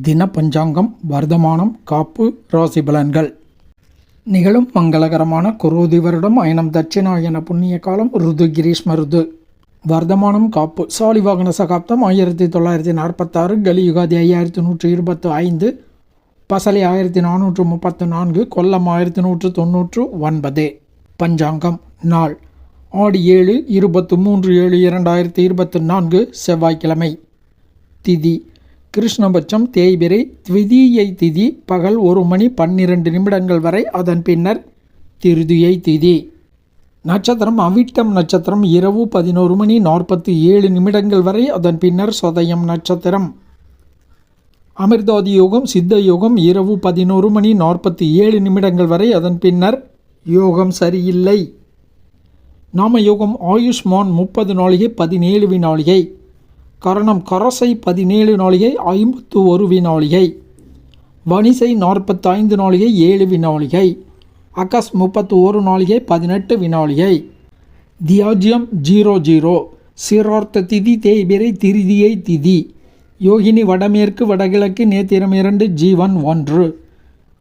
தின பஞ்சாங்கம் வர்த்தமானம் காப்பு ராசி பலன்கள். நிகழும் மங்களகரமான குரோதி வருடம் அயனம் தட்சிணாயன புண்ணிய காலம் ருது கிரீஷ்ம ருது. வர்த்தமானம் காப்பு சாலிவாகன சகாப்தம் ஆயிரத்தி தொள்ளாயிரத்தி நாற்பத்தாறு கலியுகாதி ஐயாயிரத்தி நூற்றி இருபத்து ஐந்து பசலி ஆயிரத்தி நானூற்று முப்பத்து நான்கு கொல்லம் ஆயிரத்தி நூற்று தொன்னூற்று ஒன்பது. பஞ்சாங்கம் நாள். ஆடி ஏழு இருபத்து மூன்று ஏழு இரண்டாயிரத்தி இருபத்து நான்கு செவ்வாய்க்கிழமை. திதி கிருஷ்ணபட்சம் தேய்பிரை த்விதீயை திதி பகல் ஒரு மணி பன்னிரண்டு நிமிடங்கள் வரை அதன் பின்னர் திருதியை திதி. நட்சத்திரம் அவிட்டம் நட்சத்திரம் இரவு பதினோரு மணி நாற்பத்தி ஏழு நிமிடங்கள் வரை அதன் பின்னர் சொதயம் நட்சத்திரம். அமிர்தாதி யோகம் சித்த யோகம் இரவு பதினோரு மணி நாற்பத்தி ஏழு நிமிடங்கள் வரை அதன் பின்னர் யோகம் சரியில்லை. நாம யோகம் ஆயுஷ்மான் முப்பது நாளிகை பதினேழு வினாளிகை. கரணம் கரசை பதினேழு நாளிகை ஐம்பத்து ஒரு வினாளிகை வணிசை நாற்பத்தைந்து நாளிகை ஏழு வினாளிகை அகஸ் முப்பத்து ஒரு நாளிகை பதினெட்டு வினாளிகை தியாஜ்யம் ஜீரோ ஜீரோ. சீரார்த்த திதி தேய்பிரை திருதியை திதி. யோகினி வடமேற்கு வடகிழக்கு நேத்திரம் இரண்டு ஜீவன் ஒன்று.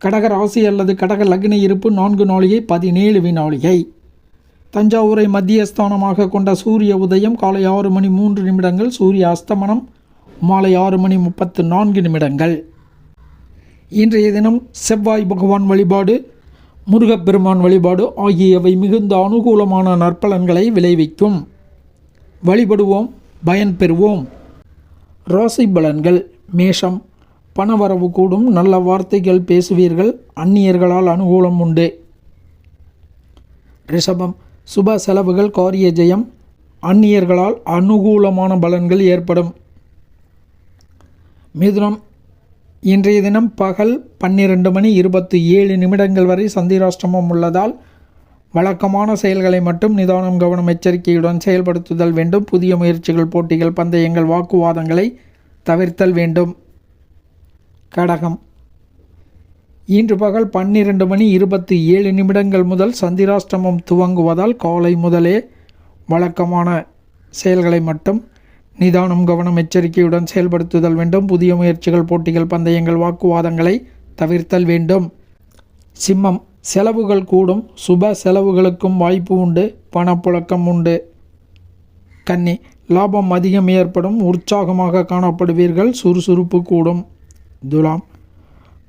கடக ராசி அல்லது கடக லக்ன இருப்பு நான்கு நாளிகை பதினேழு வினாளிகை தஞ்சாவூரை மத்தியஸ்தானமாக கொண்ட சூரிய உதயம் காலை ஆறு மணி மூன்று நிமிடங்கள் சூரிய அஸ்தமனம் மாலை ஆறு மணி முப்பத்து நான்கு நிமிடங்கள். இன்றைய தினம் செவ்வாய் பகவான் வழிபாடு முருகப்பெருமான் வழிபாடு ஆகியவை மிகுந்த அனுகூலமான நற்பலன்களை விளைவிக்கும். வழிபடுவோம் பயன் பெறுவோம். ராசி பலன்கள் மேஷம் பணவரவு கூடும் நல்ல வார்த்தைகள் பேசுவீர்கள் அந்நியர்களால் அனுகூலம் உண்டு. ரிஷபம் சுப செலவுகள் காரிய ஜெயம் அந்நியர்களால் அனுகூலமான பலன்கள் ஏற்படும். மிதுனம் இன்றைய தினம் பகல் பன்னிரண்டு மணி இருபத்தி ஏழு நிமிடங்கள் வரை சந்திராஷ்டமம் உள்ளதால் வழக்கமான செயல்களை மட்டும் நிதானம் கவனம் எச்சரிக்கையுடன் செயல்படுத்துதல் வேண்டும். புதிய முயற்சிகள் போட்டிகள் பந்தயங்கள் வாக்குவாதங்களை தவிர்த்தல் வேண்டும். கடகம். இன்று பகல் பன்னிரண்டு மணி இருபத்தி ஏழு நிமிடங்கள் முதல் சந்திராஷ்டமம் துவங்குவதால் காலை முதலே வழக்கமான செயல்களை மட்டும் நிதானம் கவனம் எச்சரிக்கையுடன் செயல்படுத்துதல் வேண்டும். புதிய முயற்சிகள் போட்டிகள் பந்தயங்கள் வாக்குவாதங்களை தவிர்த்தல் வேண்டும். சிம்மம் செலவுகள் கூடும். சுப செலவுகளுக்கும் வாய்ப்பு உண்டு. பணப்புழக்கம் உண்டு. கன்னி லாபம் அதிகம் ஏற்படும். உற்சாகமாக காணப்படுவீர்கள். சுறுசுறுப்பு கூடும். துலாம்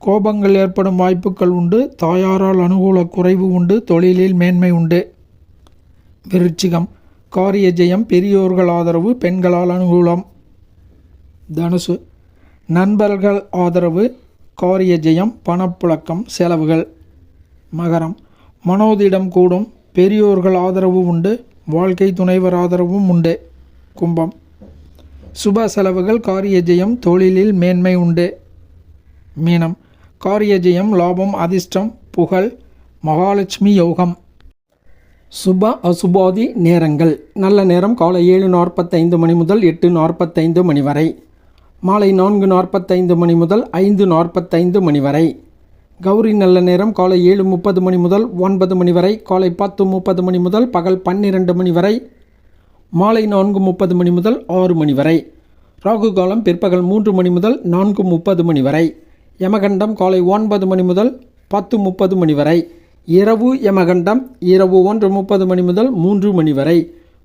கோபங்கள் ஏற்படும் வாய்ப்புகள் உண்டு. தாயாரால் அனுகூல குறைவு உண்டு. தொழிலில் மேன்மை உண்டு. விருச்சிகம். காரிய ஜெயம் பெரியோர்கள் ஆதரவு பெண்களால் அனுகூலம். தனுசு. நண்பர்கள் ஆதரவு காரிய ஜெயம் பணப்புழக்கம் செலவுகள். மகரம். மனோதிடம் கூடும். பெரியோர்கள் ஆதரவு உண்டு. வாழ்க்கை துணைவர் ஆதரவும் உண்டு. கும்பம். சுப செலவுகள் காரிய ஜெயம் தொழிலில் மேன்மை உண்டு. மீனம். காரியஜயம் லாபம் அதிர்ஷ்டம் புகழ் மகாலட்சுமி யோகம். சுப அசுபாதி நேரங்கள். நல்ல நேரம் காலை ஏழு நாற்பத்தைந்து மணி முதல் எட்டு நாற்பத்தைந்து மணி வரை. மாலை நான்கு நாற்பத்தைந்து மணி முதல் ஐந்து நாற்பத்தைந்து மணி வரை. கௌரி நல்ல நேரம் காலை ஏழு முப்பது மணி முதல் ஒன்பது மணி வரை. காலை பத்து முப்பது மணி முதல் பகல் பன்னிரண்டு மணி வரை. மாலை நான்கு முப்பது மணி முதல் ஆறு மணி வரை. ராகு காலம் பிற்பகல் மூன்று மணி முதல் நான்கு முப்பது மணி வரை. யமகண்டம் காலை ஒன்பது மணி முதல் பத்து முப்பது மணி வரை. இரவு யமகண்டம் இரவு ஒன்று முப்பது மணி முதல் மூன்று மணி வரை.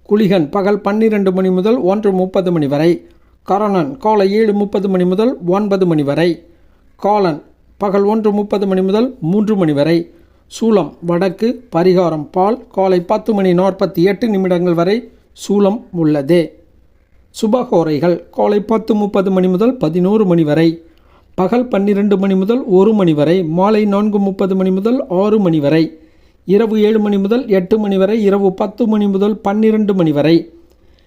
குளிகன் பகல் பன்னிரண்டு மணி முதல் ஒன்று முப்பது மணி வரை. கரணன் காலை ஏழு முப்பது மணி முதல் ஒன்பது மணி வரை. காலன் பகல் ஒன்று முப்பது மணி முதல் மூன்று மணி வரை. சூலம் வடக்கு பரிகாரம் பால் காலை பத்து மணி நாற்பத்தி எட்டு நிமிடங்கள் வரை சூலம் உள்ளது. சுபகோரைகள் காலை பத்து முப்பது மணி முதல் பதினோரு மணி வரை. பகல் பன்னிரண்டு மணி முதல் ஒரு மணி வரை மாலை நான்கு முப்பது மணி முதல் ஆறு மணி வரை இரவு ஏழு மணி முதல் எட்டு மணி வரை இரவு பத்து மணி முதல் பன்னிரண்டு மணி வரை.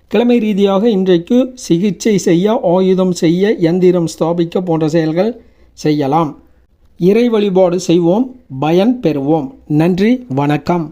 கிழமை ரீதியாக இன்றைக்கு சிகிச்சை செய்ய ஆயுதம் செய்ய எந்திரம் ஸ்தாபிக்க போன்ற செயல்கள் செய்யலாம். இறை வழிபாடு செய்வோம் பயன் பெறுவோம். நன்றி வணக்கம்.